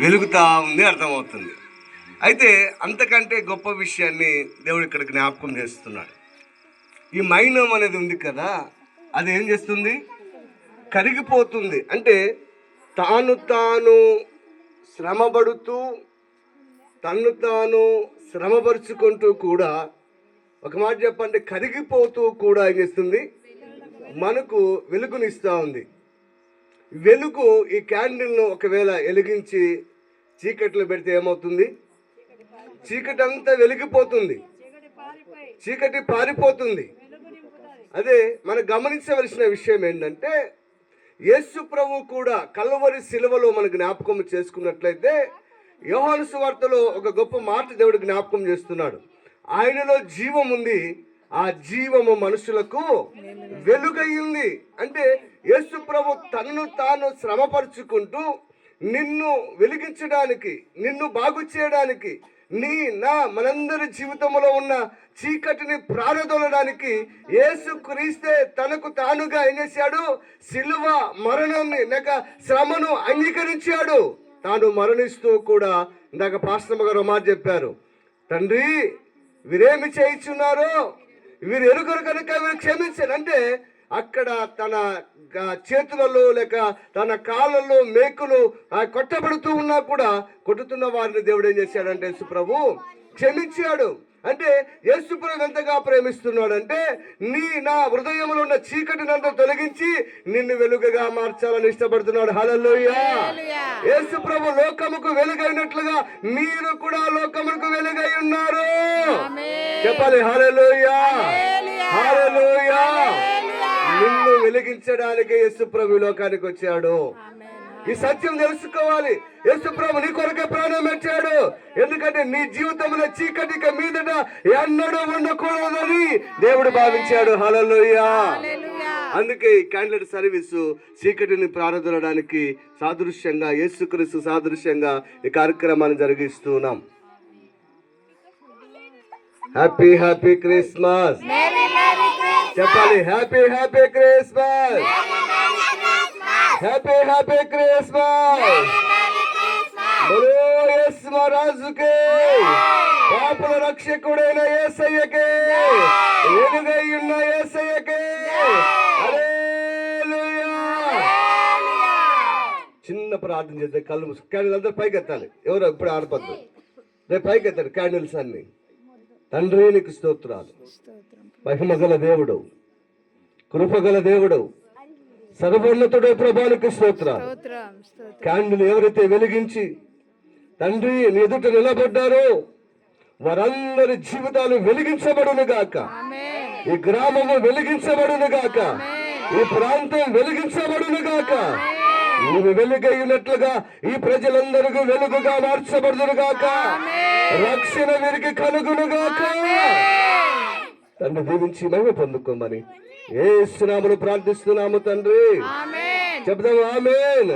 వెలుగుతా ఉంది అర్థమవుతుంది. అయితే అంతకంటే గొప్ప విషయాన్ని దేవుడు ఇక్కడ జ్ఞాపకం చేస్తున్నాడు. ఈ మైనం అనేది ఉంది కదా అది ఏం చేస్తుంది? కరిగిపోతుంది. అంటే తాను తాను శ్రమపడుతూ తన్ను తాను శ్రమపరుచుకుంటూ కూడా ఒక మాట చెప్పండి కరిగిపోతూ కూడా ఏం చేస్తుంది? మనకు వెలుగునిస్తూ ఉంది. వెలుగు ఈ క్యాండిల్ను ఒకవేళ వెలిగించి చీకట్లో పెడితే ఏమవుతుంది? చీకటి అంతా వెలిగిపోతుంది. చీకటి పారిపోతుంది. అదే మనం గమనించవలసిన విషయం ఏంటంటే యేసు ప్రభు కూడా కల్వరి శిలువలో మన జ్ఞాపకం చేసుకున్నట్లయితే యోహాను సువార్తలో ఒక గొప్ప మాట దేవుడు జ్ఞాపకం చేస్తున్నాడు. ఆయనలో జీవం ఉంది. ఆ జీవము మనుషులకు వెలుగయ్యింది అంటే యేసు ప్రభు తనను తాను శ్రమపరుచుకుంటూ నిన్ను వెలిగించడానికి నిన్ను బాగు చేయడానికి నీ నా మనందరి జీవితంలో ఉన్న చీకటిని ప్రారదొలడానికి యేసు క్రీస్తే తనకు తానుగా ఏం చేశాడు? సిలువ మరణాన్ని లేక శ్రమను అంగీకరించాడు. తాను మరణిస్తూ కూడా ఇందాక పాశ్రమ గారు ఒక మాట చెప్పారు. తండ్రి వీరేమి చేయించున్నారో? వీరు ఎరుగరు కనుక వీరు క్షమించారు అంటే అక్కడ తన గ- చేతులలో లేక తన కాళ్ళలో మేకులు కొట్టబడుతూ ఉన్నా కూడా కొట్టుతున్న వారిని దేవుడు ఏం చేశాడంటే సుప్రభు క్షమించాడు. అంటే యేసుప్రభు ఎంతగా ప్రేమిస్తున్నాడు అంటే నీ నా హృదయంలో ఉన్న చీకటిని అంతా తొలగించి నిన్ను వెలుగుగా మార్చాలని ఇష్టపడుతున్నాడు. హలలోయ యేసు ప్రభు లోకముకు వెలుగైనట్లుగా మీరు కూడా లోకముకు వెలుగై ఉన్నారు. చెప్పాలి హలలోయ హల్లెలూయ. నిన్ను వెలిగించడానికి యేసు ప్రభు ఈ లోకానికి వచ్చాడు. ఈ సత్యం తెలుసుకోవాలి. యేసు ప్రభు నీ కొరకే ప్రాణం పెట్టాడు ఎందుకంటే నీ జీవితంలో చీకటిక మీదట ఎన్నడూ ఉండకూడదని దేవుడు భావించాడు. హలలోయ అందుకే క్యాండిడేట్ సర్వీసు చీకటిని ప్రారంభించడానికి సాదృశ్యంగా యేసుక్రీస్తు సాదృశ్యంగా ఈ కార్యక్రమాన్ని జరిగిస్తున్నాం హ్యాపీ హ్యాపీ క్రిస్మస్ చెప్పాలి happy happy Christmas happy happy Christmas మహారాజుకే పాపుల రక్షకుడైన యేసయ్యకే వెలుగై ఉన్న యేసయ్యకే హల్లెలూయా. చిన్న ప్రార్థన చేద్దాం కళ్ళు మూసు క్యాండిల్ అందరూ పైకి ఎత్తాలి ఎవరు ఇప్పుడు ఆడపద్దు. రేపు పైకి ఎత్తారు క్యాండిల్స్ అన్ని. తండ్రి నీకు స్తోత్రాలు. మహిమగల దేవుడు కృపగల దేవుడు సర్వోన్నతుడే ప్రభానికి స్తోత్రాలు. స్తోత్రం స్తోత్రం. క్యాండిల్ ఎవరైతే వెలిగించి తండ్రి నీ ఎదుట నిలబడ్డారో. వారందరి జీవితాలు వెలిగించబడును గాక. ఈ గ్రామము వెలిగించబడును గాక. ఈ ప్రాంతం వెలిగించబడును గాక. నీవు వెలుగైనట్లుగా ఈ ప్రజలందరికీ వెలుగుగా మార్చబడును గాక. రక్షణ వీరికి కలుగును గాక. తండ్రి దీవించి మహిమ పొందుకోమని ఏ స్నాములు ప్రార్థిస్తున్నాము తండ్రి. చెప్దాము ఆమెన్.